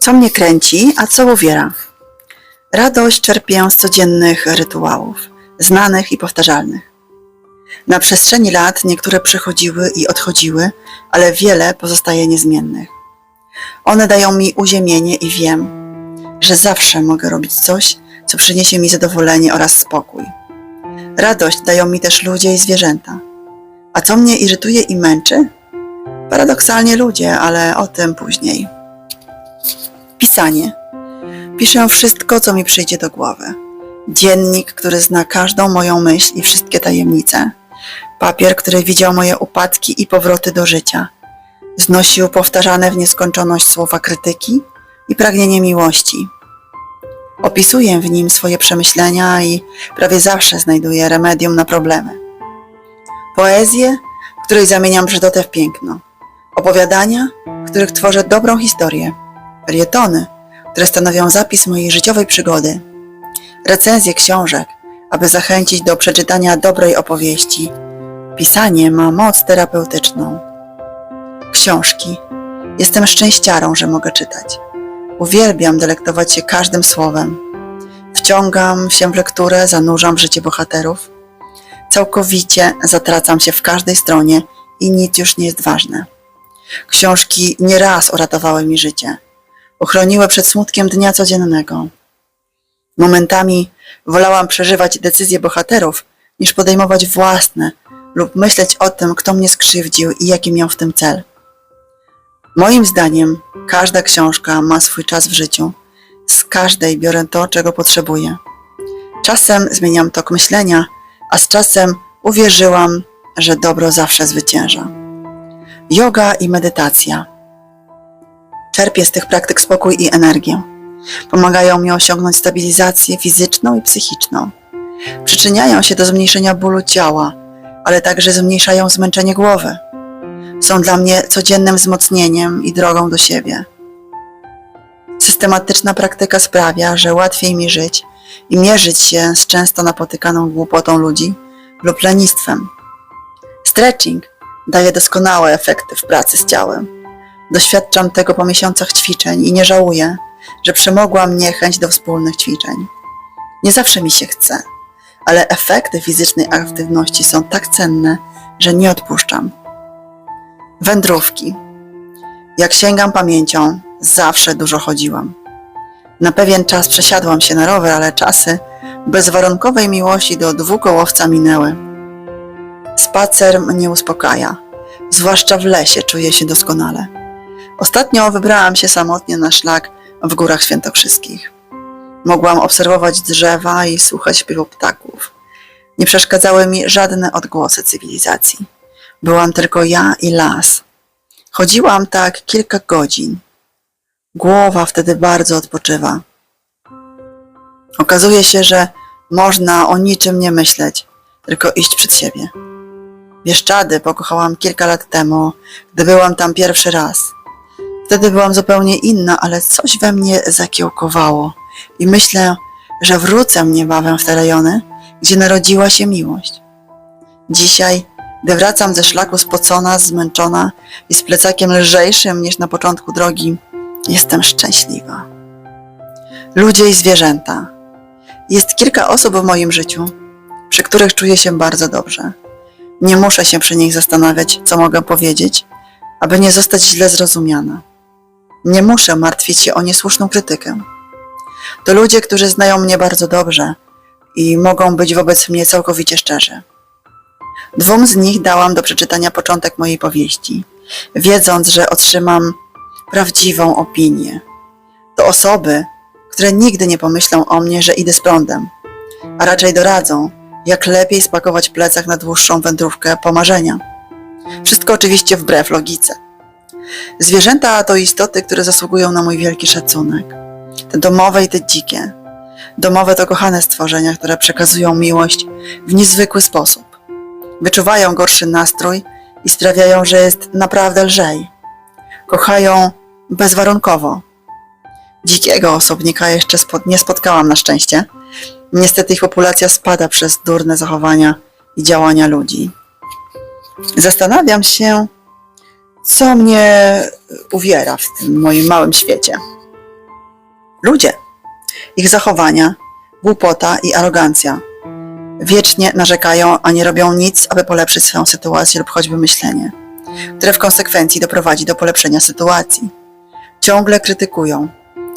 Co mnie kręci, a co uwiera? Radość czerpię z codziennych rytuałów, znanych i powtarzalnych. Na przestrzeni lat niektóre przychodziły i odchodziły, ale wiele pozostaje niezmiennych. One dają mi uziemienie i wiem, że zawsze mogę robić coś, co przyniesie mi zadowolenie oraz spokój. Radość dają mi też ludzie i zwierzęta. A co mnie irytuje i męczy? Paradoksalnie ludzie, ale o tym później. Pisanie. Piszę wszystko, co mi przyjdzie do głowy. Dziennik, który zna każdą moją myśl i wszystkie tajemnice. Papier, który widział moje upadki i powroty do życia. Znosił powtarzane w nieskończoność słowa krytyki i pragnienie miłości. Opisuję w nim swoje przemyślenia i prawie zawsze znajduję remedium na problemy. Poezję, w której zamieniam brzydotę w piękno. Opowiadania, w których tworzę dobrą historię. Felietony, które stanowią zapis mojej życiowej przygody. Recenzje książek, aby zachęcić do przeczytania dobrej opowieści. Pisanie ma moc terapeutyczną. Książki. Jestem szczęściarą, że mogę czytać. Uwielbiam delektować się każdym słowem. Wciągam się w lekturę, zanurzam w życie bohaterów. Całkowicie zatracam się w każdej stronie i nic już nie jest ważne. Książki nieraz uratowały mi życie. Uchroniły przed smutkiem dnia codziennego. Momentami wolałam przeżywać decyzje bohaterów, niż podejmować własne lub myśleć o tym, kto mnie skrzywdził i jaki miał w tym cel. Moim zdaniem każda książka ma swój czas w życiu. Z każdej biorę to, czego potrzebuję. Czasem zmieniam tok myślenia, a z czasem uwierzyłam, że dobro zawsze zwycięża. Yoga i medytacja. Czerpię z tych praktyk spokój i energię. Pomagają mi osiągnąć stabilizację fizyczną i psychiczną. Przyczyniają się do zmniejszenia bólu ciała, ale także zmniejszają zmęczenie głowy. Są dla mnie codziennym wzmocnieniem i drogą do siebie. Systematyczna praktyka sprawia, że łatwiej mi żyć i mierzyć się z często napotykaną głupotą ludzi lub lenistwem. Stretching daje doskonałe efekty w pracy z ciałem. Doświadczam tego po miesiącach ćwiczeń i nie żałuję, że przemogłam niechęć do wspólnych ćwiczeń. Nie zawsze mi się chce, ale efekty fizycznej aktywności są tak cenne, że nie odpuszczam. Wędrówki. Jak sięgam pamięcią, zawsze dużo chodziłam. Na pewien czas przesiadłam się na rower, ale czasy bezwarunkowej miłości do dwukołowca minęły. Spacer mnie uspokaja, zwłaszcza w lesie czuję się doskonale. Ostatnio wybrałam się samotnie na szlak w górach świętokrzyskich. Mogłam obserwować drzewa i słuchać śpiewu ptaków. Nie przeszkadzały mi żadne odgłosy cywilizacji. Byłam tylko ja i las. Chodziłam tak kilka godzin. Głowa wtedy bardzo odpoczywa. Okazuje się, że można o niczym nie myśleć, tylko iść przed siebie. Bieszczady pokochałam kilka lat temu, gdy byłam tam pierwszy raz. Wtedy byłam zupełnie inna, ale coś we mnie zakiełkowało i myślę, że wrócę niebawem w te rejony, gdzie narodziła się miłość. Dzisiaj, gdy wracam ze szlaku spocona, zmęczona i z plecakiem lżejszym niż na początku drogi, jestem szczęśliwa. Ludzie i zwierzęta. Jest kilka osób w moim życiu, przy których czuję się bardzo dobrze. Nie muszę się przy nich zastanawiać, co mogę powiedzieć, aby nie zostać źle zrozumiana. Nie muszę martwić się o niesłuszną krytykę. To ludzie, którzy znają mnie bardzo dobrze i mogą być wobec mnie całkowicie szczerzy. Dwóm z nich dałam do przeczytania początek mojej powieści, wiedząc, że otrzymam prawdziwą opinię. To osoby, które nigdy nie pomyślą o mnie, że idę z prądem, a raczej doradzą, jak lepiej spakować plecak na dłuższą wędrówkę po marzenia. Wszystko oczywiście wbrew logice. Zwierzęta to istoty, które zasługują na mój wielki szacunek. Te domowe i te dzikie. Domowe to kochane stworzenia, które przekazują miłość w niezwykły sposób. Wyczuwają gorszy nastrój i sprawiają, że jest naprawdę lżej. Kochają bezwarunkowo. Dzikiego osobnika jeszcze nie spotkałam na szczęście. Niestety ich populacja spada przez durne zachowania i działania ludzi. Zastanawiam się, co mnie uwiera w tym moim małym świecie. Ludzie, ich zachowania, głupota i arogancja. Wiecznie narzekają, a nie robią nic, aby polepszyć swoją sytuację lub choćby myślenie, które w konsekwencji doprowadzi do polepszenia sytuacji. Ciągle krytykują,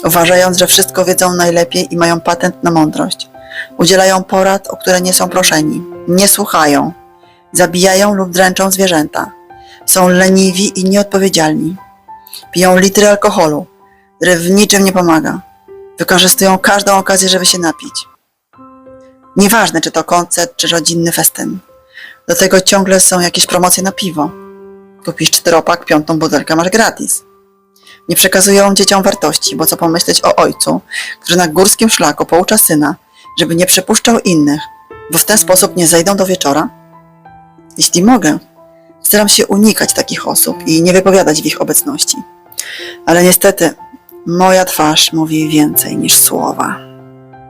uważając, że wszystko wiedzą najlepiej i mają patent na mądrość. Udzielają porad, o które nie są proszeni, nie słuchają, zabijają lub dręczą zwierzęta. Są leniwi i nieodpowiedzialni. Piją litry alkoholu, który w niczym nie pomaga. Wykorzystują każdą okazję, żeby się napić. Nieważne, czy to koncert, czy rodzinny festyn. Do tego ciągle są jakieś promocje na piwo. Kupisz czteropak, piątą butelkę masz gratis. Nie przekazują dzieciom wartości, bo co pomyśleć o ojcu, który na górskim szlaku poucza syna, żeby nie przepuszczał innych, bo w ten sposób nie zejdą do wieczora? Jeśli mogę, staram się unikać takich osób i nie wypowiadać w ich obecności. Ale niestety, moja twarz mówi więcej niż słowa.